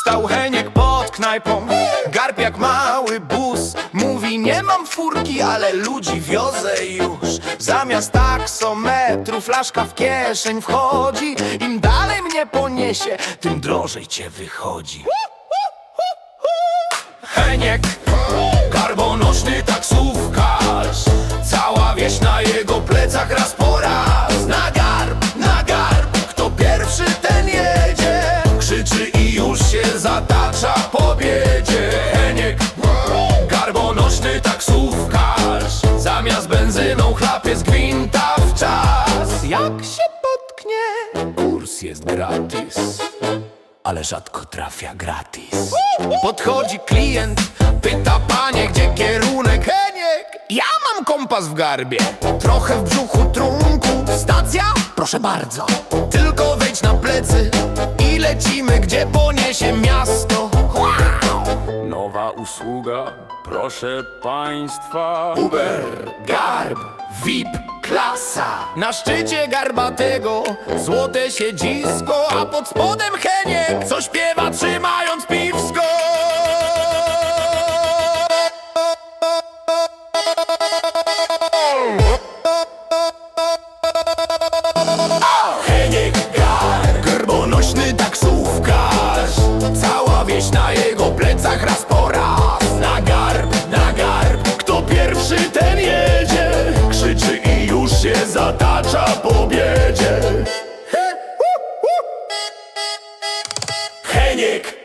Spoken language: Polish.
Stał Heniek pod knajpą, garb jak mały bus. Mówi nie mam furki, ale ludzi wiozę już. Zamiast taksometru flaszka w kieszeń wchodzi. Im dalej mnie poniesie, tym drożej cię wychodzi. Heniek, Zamiast benzyną chlapie z gwinta w czas Jak się potknie, kurs jest gratis ale rzadko trafia gratis. Podchodzi klient, pyta panie, gdzie kierunek Heniek. Ja mam kompas w garbie, trochę w brzuchu trunku. Stacja? Proszę bardzo. Tylko wejdź na plecy i lecimy, gdzie poniesie miasto. Nowa usługa, proszę państwa. Uber, garb, VIP, klasa Na szczycie garbatego złote siedzisko A pod spodem Heniek, co śpiewa piwsko macza po biedzie Heniek!